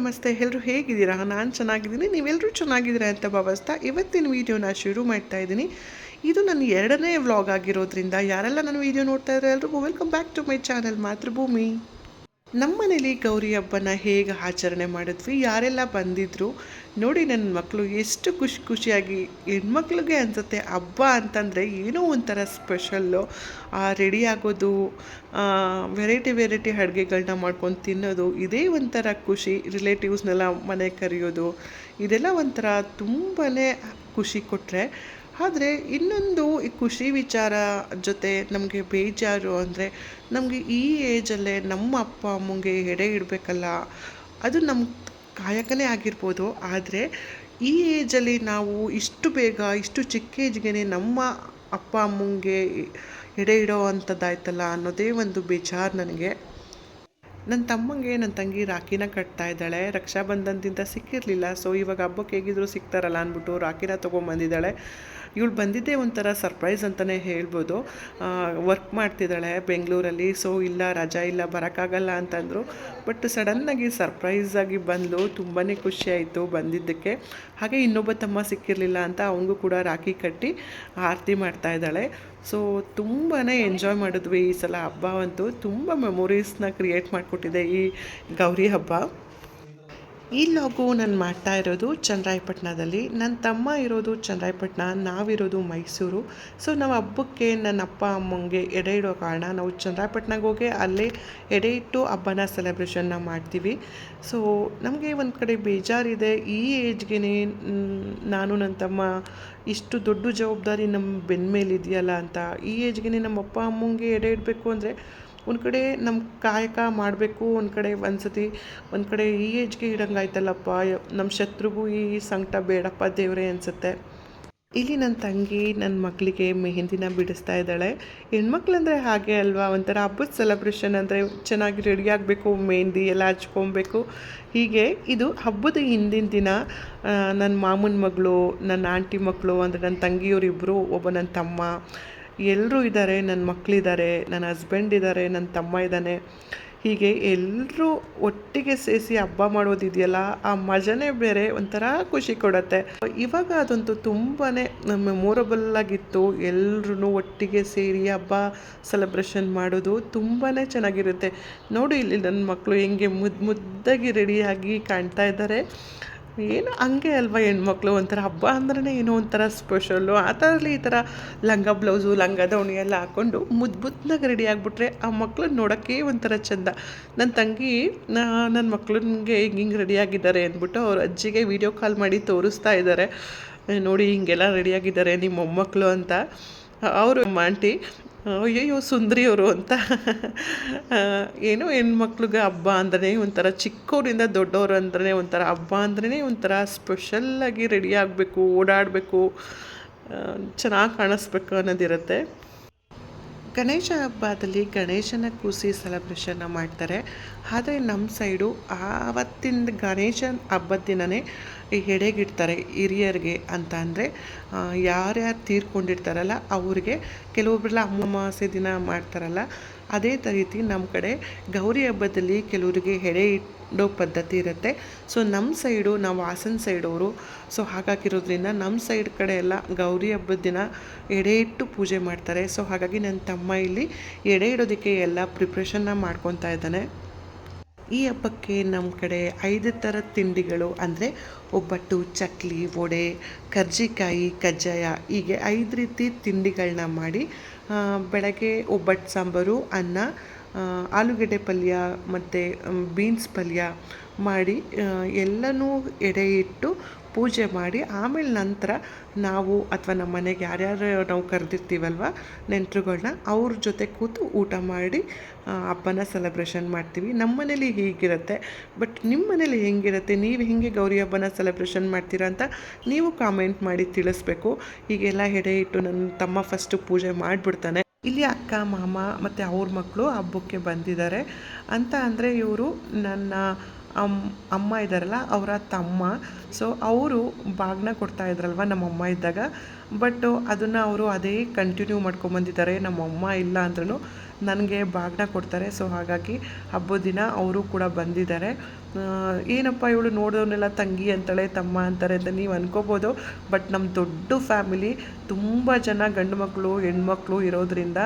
ನಮಸ್ತೆ ಎಲ್ಲರೂ ಹೇಗಿದ್ದೀರಾ? ನಾನು ಚೆನ್ನಾಗಿದ್ದೀನಿ. ನೀವೆಲ್ಲರೂ ಚೆನ್ನಾಗಿದ್ದೀರಾ ಅಂತ ಭಾವಿಸ್ತಾ ಇವತ್ತಿನ ವೀಡಿಯೋನ ಶುರು ಮಾಡ್ತಾ ಇದ್ದೀನಿ. ಇದು ನನ್ನ ಎರಡನೇ ವ್ಲಾಗ್ ಆಗಿರೋದ್ರಿಂದ ಯಾರೆಲ್ಲ ನನ್ನ ವೀಡಿಯೋ ನೋಡ್ತಾ ಇದ್ದಾರೆ ಎಲ್ರಿಗೂ welcome back to my channel Mathrubhumi. ನಮ್ಮ ಮನೇಲಿ ಗೌರಿ ಹಬ್ಬನ ಹೇಗೆ ಆಚರಣೆ ಮಾಡಿದ್ವಿ, ಯಾರೆಲ್ಲ ಬಂದಿದ್ರು ನೋಡಿ ನನ್ನ ಮಕ್ಕಳು ಎಷ್ಟು ಖುಷಿ ಖುಷಿಯಾಗಿ ಹೆಣ್ಮಕ್ಳಿಗೆ ಅನ್ಸುತ್ತೆ, ಹಬ್ಬ ಅಂತಂದರೆ ಏನೋ ಒಂಥರ ಸ್ಪೆಷಲ್ಲು. ರೆಡಿ ಆಗೋದು ವೆರೈಟಿ ವೆರೈಟಿ ಅಡುಗೆಗಳನ್ನ ಮಾಡ್ಕೊಂಡು ತಿನ್ನೋದು, ಇದೇ ಒಂಥರ ಖುಷಿ. ರಿಲೇಟಿವ್ಸ್ನೆಲ್ಲ ಮನೆಗೆ ಕರೆಯೋದು, ಇದೆಲ್ಲ ಒಂಥರ ತುಂಬಾ ಖುಷಿ ಕೊಟ್ಟರೆ ಆದರೆ ಇನ್ನೊಂದು ಈ ಖುಷಿ ವಿಚಾರ ಜೊತೆ ನಮಗೆ ಬೇಜಾರು ಅಂದರೆ ನಮಗೆ ಈ ಏಜಲ್ಲೇ ನಮ್ಮ ಅಪ್ಪ ಅಮ್ಮಂಗೆ ಎಡೆ ಇಡಬೇಕಲ್ಲ, ಅದು ನಮ್ಮ ಕಾಯಕನೇ ಆಗಿರ್ಬೋದು. ಆದರೆ ಈ ಏಜಲ್ಲಿ ನಾವು ಇಷ್ಟು ಬೇಗ, ಇಷ್ಟು ಚಿಕ್ಕ ಏಜ್ಗೆ ನಮ್ಮ ಅಪ್ಪ ಅಮ್ಮಂಗೆ ಎಡೆ ಇಡೋ ಅಂಥದ್ದಾಯ್ತಲ್ಲ ಅನ್ನೋದೇ ಒಂದು ಬೇಜಾರು ನನಗೆ. ನನ್ನ ತಮ್ಮಂಗೆ ನನ್ನ ತಂಗಿ ರಾಖಿನ ಕಟ್ತಾ ಇದ್ದಾಳೆ. ರಕ್ಷಾಬಂಧನದಿಂದ ಸಿಕ್ಕಿರಲಿಲ್ಲ. ಸೊ ಇವಾಗ ಹಬ್ಬಕ್ಕೆ ಹೇಗಿದ್ರು ಸಿಗ್ತಾರಲ್ಲ ಅಂದ್ಬಿಟ್ಟು ರಾಖಿನ ತೊಗೊಂಬಂದಿದ್ದಾಳೆ. ಇವಳು ಬಂದಿದ್ದೇ ಒಂಥರ ಸರ್ಪ್ರೈಸ್ ಅಂತಲೇ ಹೇಳ್ಬೋದು. ವರ್ಕ್ ಮಾಡ್ತಿದ್ದಾಳೆ ಬೆಂಗಳೂರಲ್ಲಿ ಸೊ ಇಲ್ಲ, ರಜಾ ಇಲ್ಲ, ಬರೋಕ್ಕಾಗಲ್ಲ ಅಂತಂದರು. ಬಟ್ ಸಡನ್ನಾಗಿ ಸರ್ಪ್ರೈಸಾಗಿ ಬಂದಳು ತುಂಬಾ ಖುಷಿ ಆಯಿತು ಬಂದಿದ್ದಕ್ಕೆ. ಹಾಗೆ ಇನ್ನೊಬ್ಬ ತಮ್ಮ ಸಿಕ್ಕಿರಲಿಲ್ಲ ಅಂತ ಅವನಿಗೂ ಕೂಡ ರಾಖಿ ಕಟ್ಟಿ ಆರತಿ ಮಾಡ್ತಾ ಇದ್ದಾಳೆ. ಸೊ ತುಂಬಾ ಎಂಜಾಯ್ ಮಾಡಿದ್ವಿ ಈ ಸಲ ಹಬ್ಬ ಅಂತೂ. ತುಂಬ ಮೆಮೊರೀಸ್ನ ಕ್ರಿಯೇಟ್ ಮಾಡಿಕೊಟ್ಟಿದೆ ಈ ಗೌರಿ ಹಬ್ಬ. ಈ ಲಾಗು ನಾನು ಮಾಡ್ತಾ ಇರೋದು ಚನ್ನರಾಯಪಟ್ಟಣದಲ್ಲಿ ನನ್ನ ತಮ್ಮ ಇರೋದು ಚನ್ನರಾಯಪಟ್ಟಣ ನಾವಿರೋದು ಮೈಸೂರು. ಸೊ ನಾವು ಹಬ್ಬಕ್ಕೆ ನನ್ನ ಅಪ್ಪ, ಅಮ್ಮಂಗೆ ಎಡೆ ಇಡೋ ಕಾರಣ ನಾವು ಚನ್ನರಾಯಪಟ್ಟಣಗೆ ಹೋಗಿ ಅಲ್ಲೇ ಎಡೆ ಇಟ್ಟು ಹಬ್ಬನ ಸೆಲೆಬ್ರೇಷನ್ನ ಮಾಡ್ತೀವಿ. ಸೊ ನಮಗೆ ಒಂದು ಕಡೆ ಬೇಜಾರಿದೆ. ಈ ಏಜ್ಗೆ ನಾನು ನನ್ನ ತಮ್ಮ ಇಷ್ಟು ದೊಡ್ಡ ಜವಾಬ್ದಾರಿ ನಮ್ಮ ಬೆನ್ನ ಮೇಲೆ ಇದೆಯಲ್ಲ ಅಂತ. ಈ ಏಜ್ಗೆ ನಮ್ಮ ಅಪ್ಪ, ಅಮ್ಮಂಗೆ ಎಡೆ ಇಡಬೇಕು ಅಂದರೆ ಒಂದು ಕಡೆ ನಮ್ಮ ಕಾಯಕ ಮಾಡಬೇಕು, ಒಂದು ಕಡೆ ಒಂದು ಸತಿ ಒಂದು ಕಡೆ ಈ ಏಜ್ಗೆ ಇಡಂಗಾಯ್ತಲ್ಲಪ್ಪ ನಮ್ಮ ಶತ್ರುಗೂ ಈ ಸಂಕಟ ಬೇಡಪ್ಪ ದೇವರೇ ಅನಿಸುತ್ತೆ. ಇಲ್ಲಿ ನನ್ನ ತಂಗಿ ನನ್ನ ಮಕ್ಕಳಿಗೆ ಮೆಹಂದಿನ ಬಿಡಿಸ್ತಾ ಇದ್ದಾಳೆ. ಹೆಣ್ಮಕ್ಳಂದರೆ ಹಾಗೆ ಅಲ್ವಾ? ಒಂಥರ ಹಬ್ಬದ ಸೆಲೆಬ್ರೇಷನ್ ಅಂದರೆ ಚೆನ್ನಾಗಿ ರೆಡಿ ಆಗಬೇಕು, ಮೆಹಂದಿ ಎಲ್ಲ ಹಚ್ಕೊಬೇಕು. ಹೀಗೆ ಇದು ಹಬ್ಬದ ಹಿಂದಿನ ದಿನ ನನ್ನ ಮಾಮನ ಮಗಳು ನನ್ನ ಆಂಟಿ ಮಕ್ಕಳು ಅಂದರೆ ನನ್ನ ತಂಗಿಯವರಿಬ್ಬರು ಒಬ್ಬ ನನ್ನ ತಮ್ಮ ಎಲ್ಲರೂ ಇದ್ದಾರೆ ನನ್ನ ಮಕ್ಕಳಿದ್ದಾರೆ ನನ್ನ ಹಸ್ಬೆಂಡ್ ಇದ್ದಾರೆ ನನ್ನ ತಮ್ಮ ಇದ್ದಾನೆ. ಹೀಗೆ ಎಲ್ಲರೂ ಒಟ್ಟಿಗೆ ಸೇರಿಸಿ ಹಬ್ಬ ಮಾಡೋದಿದೆಯಲ್ಲ, ಆ ಮಜನೇ ಬೇರೆ, ಒಂಥರ ಖುಷಿ ಕೊಡುತ್ತೆ. ಇವಾಗ ಅದಂತೂ ತುಂಬಾ ಮೆಮೊರಬಲ್ ಆಗಿತ್ತು. ಎಲ್ಲರೂ ಒಟ್ಟಿಗೆ ಸೇರಿ ಹಬ್ಬ ಸೆಲೆಬ್ರೇಷನ್ ಮಾಡೋದು ತುಂಬಾ ಚೆನ್ನಾಗಿರುತ್ತೆ. ನೋಡಿ ಇಲ್ಲಿ ನನ್ನ ಮಕ್ಕಳು ಹೆಂಗೆ ಮುದ್ದು ಮುದ್ದಾಗಿ ರೆಡಿಯಾಗಿ ಕಾಣ್ತಾ ಇದ್ದಾರೆ. ಏನು ಹಂಗೆ ಅಲ್ವಾ ಹೆಣ್ಮಕ್ಳು? ಒಂಥರ ಹಬ್ಬ ಅಂದ್ರೆ ಏನೋ ಒಂಥರ ಸ್ಪೆಷಲ್ಲು ಆ ಥರಲ್ಲಿ ಈ ಥರ ಲಂಗ ಬ್ಲೌಸು, ಲಂಗ ದಾವಣಿ ಎಲ್ಲ ಹಾಕ್ಕೊಂಡು ಮುದ್ದು ರೆಡಿ ಆಗಿಬಿಟ್ರೆ ಆ ಮಕ್ಳನ್ನ ನೋಡೋಕ್ಕೆ ಒಂಥರ ಚೆಂದ. ನನ್ನ ತಂಗಿ ನನ್ನ ಮಕ್ಳಿಗೆ ಹಿಂಗೆ ಹಿಂಗೆ ರೆಡಿಯಾಗಿದ್ದಾರೆ ಅಂದ್ಬಿಟ್ಟು ಅವ್ರ ಅಜ್ಜಿಗೆ ವೀಡಿಯೋ ಕಾಲ್ ಮಾಡಿ ತೋರಿಸ್ತಾ ಇದ್ದಾರೆ ನೋಡಿ ಹಿಂಗೆಲ್ಲ ರೆಡಿಯಾಗಿದ್ದಾರೆ ನಿಮ್ಮ ಮೊಮ್ಮಕ್ಕಳು ಅಂತ. ಅವರು, ಆಂಟಿ ಅಯ್ಯಯ್ಯೋ ಸುಂದರಿಯವರು ಅಂತ. ಏನೋ ಹೆಣ್ಮಕ್ಳಿಗೆ ಹಬ್ಬ ಅಂದ್ರೆ ಒಂಥರ ಚಿಕ್ಕವರಿಂದ ದೊಡ್ಡವರು ಅಂದ್ರೆ ಒಂಥರ ಹಬ್ಬ ಅಂದ್ರೆ ಒಂಥರ ಸ್ಪೆಷಲ್ಲಾಗಿ ರೆಡಿ ಆಗಬೇಕು, ಓಡಾಡಬೇಕು. ಚೆನ್ನಾಗಿ ಕಾಣಿಸ್ಬೇಕು ಅನ್ನೋದಿರುತ್ತೆ. ಗಣೇಶ ಹಬ್ಬದಲ್ಲಿ ಗಣೇಶನ ಕೂಸಿ ಸೆಲೆಬ್ರೇಷನ್ನ ಮಾಡ್ತಾರೆ. ಆದರೆ ನಮ್ಮ ಸೈಡು ಆವತ್ತಿನ ಗಣೇಶನ ಹಬ್ಬದ ದಿನವೇ ಎಡೆಗಿಡ್ತಾರೆ ಹಿರಿಯರಿಗೆ ಅಂತ ಅಂದರೆ ಯಾರ್ಯಾರು ತೀರ್ಕೊಂಡಿರ್ತಾರಲ್ಲ ಅವ್ರಿಗೆ ಕೆಲವೊಬ್ಬರೆಲ್ಲ ಅಮಾವಾಸ್ಯೆ ದಿನ ಮಾಡ್ತಾರಲ್ಲ, ಅದೇ ರೀತಿ ನಮ್ಮ ಕಡೆ ಗೌರಿ ಹಬ್ಬದಲ್ಲಿ ಕೆಲವರಿಗೆ ಎಡೆ ಇಡೋ ಪದ್ಧತಿ ಇರುತ್ತೆ. ಸೊ ನಮ್ಮ ಸೈಡು ನಾವು ಹಾಸನ ಸೈಡವರು ಸೊ ಹಾಗಾಗಿರೋದ್ರಿಂದ ನಮ್ಮ ಸೈಡ್ ಕಡೆ ಎಲ್ಲ ಗೌರಿ ಹಬ್ಬದ ದಿನ ಎಡೆ ಇಟ್ಟು ಪೂಜೆ ಮಾಡ್ತಾರೆ. ಸೊ ಹಾಗಾಗಿ ನನ್ನ ತಮ್ಮ ಇಲ್ಲಿ ಎಡೆ ಇಡೋದಕ್ಕೆ ಎಲ್ಲ ಪ್ರಿಪ್ರೇಷನ್ನ ಮಾಡ್ಕೊತಾ ಇದ್ದಾನೆ. ಈ ಹಬ್ಬಕ್ಕೆ ನಮ್ಮ ಕಡೆ ಐದು ಥರ ತಿಂಡಿಗಳು, ಅಂದರೆ ಒಬ್ಬಟ್ಟು, ಚಕ್ಲಿ, ವಡೆ, ಕರ್ಜಿಕಾಯಿ, ಕಜ್ಜಾಯ, ಹೀಗೆ ಐದು ರೀತಿ ತಿಂಡಿಗಳನ್ನ ಮಾಡಿ ಬೆಳಗ್ಗೆ ಒಬ್ಬಟ್ಟು, ಸಾಂಬಾರು, ಅನ್ನ ಆಲೂಗೆಡ್ಡೆ ಪಲ್ಯ ಮತ್ತು ಬೀನ್ಸ್ ಪಲ್ಯ ಮಾಡಿ ಎಲ್ಲನೂ ಎಡೆ ಇಟ್ಟು ಪೂಜೆ ಮಾಡಿ, ಆಮೇಲೆ ನಂತರ ನಾವು ಅಥವಾ ನಮ್ಮ ಮನೆಗೆ ಯಾರ್ಯಾರು ನಾವು ಕರೆದಿರ್ತೀವಲ್ವ ನೆಂಟರುಗಳನ್ನ ಅವ್ರ ಜೊತೆ ಕೂತು ಊಟ ಮಾಡಿ ಹಬ್ಬನ ಸೆಲೆಬ್ರೇಷನ್ ಮಾಡ್ತೀವಿ. ನಮ್ಮ ಮನೇಲಿ ಹೀಗಿರುತ್ತೆ, ಬಟ್ ನಿಮ್ಮ ಮನೇಲಿ ಹೆಂಗಿರುತ್ತೆ, ನೀವು ಹೇಗೆ ಗೌರಿ ಹಬ್ಬನ ಸೆಲೆಬ್ರೇಷನ್ ಮಾಡ್ತೀರಾ ಅಂತ ನೀವು ಕಾಮೆಂಟ್ ಮಾಡಿ ತಿಳಿಸ್ಬೇಕು. ಹೀಗೆಲ್ಲ ಎಡೆ ಇಟ್ಟು ನನ್ನ ತಮ್ಮ ಫಸ್ಟು ಪೂಜೆ ಮಾಡಿಬಿಡ್ತಾನೆ. ಇಲ್ಲಿ ಅಕ್ಕ, ಮಾಮ ಮತ್ತು ಅವ್ರ ಮಕ್ಕಳು ಹಬ್ಬಕ್ಕೆ ಬಂದಿದ್ದಾರೆ. ಅಂತ ಅಂದರೆ ಇವರು ನನ್ನ ಅಮ್ಮ ಅಮ್ಮ ಇದ್ದಾರಲ್ಲ, ಅವರ ತಮ್ಮ. ಸೊ ಅವರು ಬಾಗ್ನ ಕೊಡ್ತಾ ಇದ್ರಲ್ವ ನಮ್ಮ ಅಮ್ಮ ಇದ್ದಾಗ. ಬಟ್ ಅದನ್ನು ಅವರು ಅದೇ ಕಂಟಿನ್ಯೂ ಮಾಡ್ಕೊಂಬಂದಿದ್ದಾರೆ ನಮ್ಮ ಅಮ್ಮ ಇಲ್ಲ ಅಂದ್ರೂ ನನಗೆ ಬಾಗ್ನ ಕೊಡ್ತಾರೆ. ಸೊ ಹಾಗಾಗಿ ಹಬ್ಬದ ದಿನ ಅವರು ಕೂಡ ಬಂದಿದ್ದಾರೆ. ಏನಪ್ಪ ಇವಳು ನೋಡಿದವನ್ನೆಲ್ಲ ತಂಗಿ ಅಂತಾಳೆ, ತಮ್ಮ ಅಂತಾರೆ ಅಂತ ನೀವು ಅನ್ಕೋಬೋದು. ಬಟ್ ನಮ್ಮ ದೊಡ್ಡ ಫ್ಯಾಮಿಲಿ ತುಂಬ ಜನ ಗಂಡು ಮಕ್ಕಳು ಹೆಣ್ಮಕ್ಳು ಇರೋದ್ರಿಂದ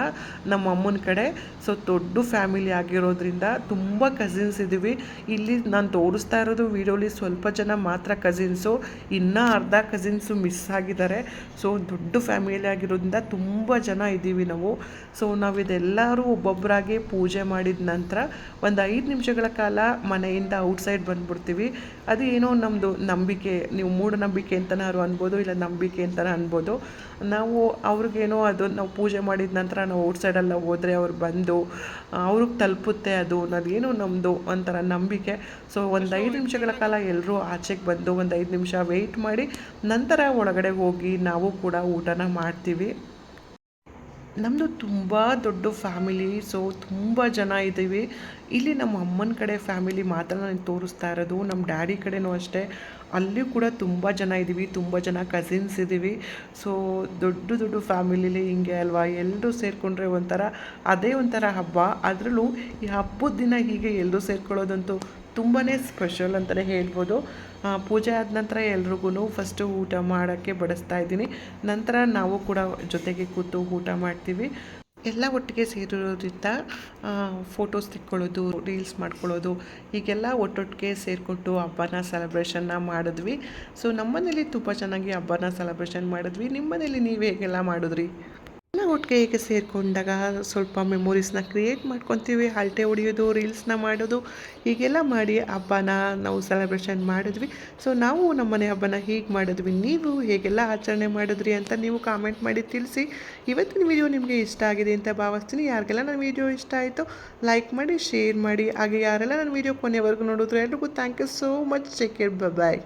ನಮ್ಮ ಅಮ್ಮನ ಕಡೆ ಸೊ ದೊಡ್ಡ ಫ್ಯಾಮಿಲಿ ಆಗಿರೋದ್ರಿಂದ ತುಂಬ ಕಸಿನ್ಸ್ ಇದ್ದೀವಿ. ಇಲ್ಲಿ ನಾನು ತೋರಿಸ್ತಾ ಇರೋದು ವೀಡಿಯೋಲಿ ಸ್ವಲ್ಪ ಜನ ಮಾತ್ರ ಕಸಿನ್ಸು ಇನ್ನೂ ಅರ್ಧ ಕಸಿನ್ಸು ಮಿಸ್ ಆಗಿದ್ದಾರೆ. ಸೊ ದೊಡ್ಡ ಫ್ಯಾಮಿಲಿ ಆಗಿರೋದ್ರಿಂದ ತುಂಬ ಜನ ಇದ್ದೀವಿ ನಾವು. ಸೊ ನಾವು ಇದೆಲ್ಲರೂ ಒಬ್ಬೊಬ್ಬರಾಗಿ ಪೂಜೆ ಮಾಡಿದ ನಂತರ ಒಂದು ಐದು ನಿಮಿಷಗಳ ಕಾಲ ಮನೆಯಿಂದ ಔಟ್ಸೈಡ್ ಬಂದುಬಿಡ್ತೀವಿ. ಅದು ಏನೋ ನಮ್ಮದು ನಂಬಿಕೆ, ನೀವು ಮೂಢನಂಬಿಕೆ ಅಂತನಾದ್ರು ಅನ್ಬೋದು, ಇಲ್ಲ ನಂಬಿಕೆ ಅಂತಲೇ ಅನ್ಬೋದು. ನಾವು ಅವ್ರಿಗೇನೋ ಅದು ನಾವು ಪೂಜೆ ಮಾಡಿದ ನಂತರ ನಾವು ಔಟ್ಸೈಡೆಲ್ಲ ಹೋದರೆ ಅವ್ರು ಬಂದು ಅವ್ರಿಗೆ ತಲುಪುತ್ತೆ ಅದು ಅನ್ನೋದೇನೋ ನಮ್ಮದು ಒಂಥರ ನಂಬಿಕೆ. ಸೊ ಒಂದು ಐದು ನಿಮಿಷಗಳ ಕಾಲ ಎಲ್ಲರೂ ಆಚೆಗೆ ಬಂದು ಒಂದು ಐದು ನಿಮಿಷ ವೆಯ್ಟ್ ಮಾಡಿ ನಂತರ ಒಳಗಡೆ ಹೋಗಿ ನಾವು ಕೂಡ ಊಟನ ಮಾಡ್ತೀವಿ. ನಮ್ಮದು ತುಂಬ ದೊಡ್ಡ ಫ್ಯಾಮಿಲಿ ಸೊ ತುಂಬ ಜನ ಇದ್ದೀವಿ. ಇಲ್ಲಿ ನಮ್ಮ ಅಮ್ಮನ ಕಡೆ ಫ್ಯಾಮಿಲಿ ಮಾತ್ರ ನಾನು ತೋರಿಸ್ತಾ ಇರೋದು, ನಮ್ಮ ಡ್ಯಾಡಿ ಕಡೆನೂ ಅಷ್ಟೇ. ಅಲ್ಲಿ ಕೂಡ ತುಂಬ ಜನ ಇದ್ದೀವಿ, ತುಂಬ ಜನ ಕಸಿನ್ಸ್ ಇದ್ದೀವಿ. ಸೊ ದೊಡ್ಡ ದೊಡ್ಡ ಫ್ಯಾಮಿಲಿಲಿ ಹಿಂಗೆ ಅಲ್ವಾ? ಎಲ್ಲರೂ ಸೇರಿಕೊಂಡ್ರೆ ಒಂಥರ, ಅದೇ ಒಂಥರ ಹಬ್ಬ. ಅದರಲ್ಲೂ ಈ ಹಬ್ಬದ ದಿನ ಹೀಗೆ ಎಲ್ಲರೂ ಸೇರ್ಕೊಳ್ಳೋದಂತೂ ತುಂಬಾ ಸ್ಪೆಷಲ್ ಅಂತಲೇ ಹೇಳ್ಬೋದು. ಪೂಜೆ ಆದ ನಂತರ ಎಲ್ರಿಗೂ ಫಸ್ಟು ಊಟ ಮಾಡೋಕ್ಕೆ ಬಡಿಸ್ತಾ ಇದ್ದೀನಿ. ನಂತರ ನಾವು ಕೂಡ ಜೊತೆಗೆ ಕೂತು ಊಟ ಮಾಡ್ತೀವಿ. ಎಲ್ಲ ಒಟ್ಟಿಗೆ ಸೇರಿರೋದ್ರಿಂದ ಫೋಟೋಸ್ ತೆಕ್ಕೊಳ್ಳೋದು ರೀಲ್ಸ್ ಮಾಡ್ಕೊಳ್ಳೋದು, ಹೀಗೆಲ್ಲ ಒಟ್ಟೊಟ್ಟಿಗೆ ಸೇರಿಕೊಟ್ಟು ಹಬ್ಬನ ಸೆಲೆಬ್ರೇಷನ್ನ ಮಾಡಿದ್ವಿ. ಸೊ ನಮ್ಮನೇಲಿ ತುಂಬ ಚೆನ್ನಾಗಿ ಹಬ್ಬನ ಸೆಲೆಬ್ರೇಷನ್ ಮಾಡಿದ್ವಿ. ನಿಮ್ಮ ಮನೇಲಿ ನೀವು ಹೇಗೆಲ್ಲ ಮಾಡಿದ್ರಿ? ಒಟ್ಟಿಗೆ ಹೀಗೆ ಸೇರಿಕೊಂಡಾಗ ಸ್ವಲ್ಪ ಮೆಮೊರೀಸ್ನ ಕ್ರಿಯೇಟ್ ಮಾಡ್ಕೊತೀವಿ ಹಲ್ಟೆ ಹೊಡೆಯೋದು, ರೀಲ್ಸ್ನ ಮಾಡೋದು, ಹೀಗೆಲ್ಲ ಮಾಡಿ ಹಬ್ಬನ ನಾವು ಸೆಲೆಬ್ರೇಷನ್ ಮಾಡಿದ್ವಿ. ಸೊ ನಾವು ನಮ್ಮನೆ ಹಬ್ಬನ ಹೀಗೆ ಮಾಡಿದ್ವಿ. ನೀವು ಹೇಗೆಲ್ಲ ಆಚರಣೆ ಮಾಡಿದ್ರಿ ಅಂತ ನೀವು ಕಾಮೆಂಟ್ ಮಾಡಿ ತಿಳಿಸಿ. ಇವತ್ತಿನ ವಿಡಿಯೋ ನಿಮಗೆ ಇಷ್ಟ ಆಗಿದೆ ಅಂತ ಭಾವಿಸ್ತೀನಿ. ಯಾರಿಗೆಲ್ಲ ನನ್ನ ವಿಡಿಯೋ ಇಷ್ಟ ಆಯಿತು ಲೈಕ್ ಮಾಡಿ ಶೇರ್ ಮಾಡಿ. ಹಾಗೆ ಯಾರೆಲ್ಲ ನನ್ನ ವಿಡಿಯೋ ಕೊನೆವರೆಗೂ ನೋಡಿದ್ರು ಎಲ್ರಿಗೂ thank you so much take care bye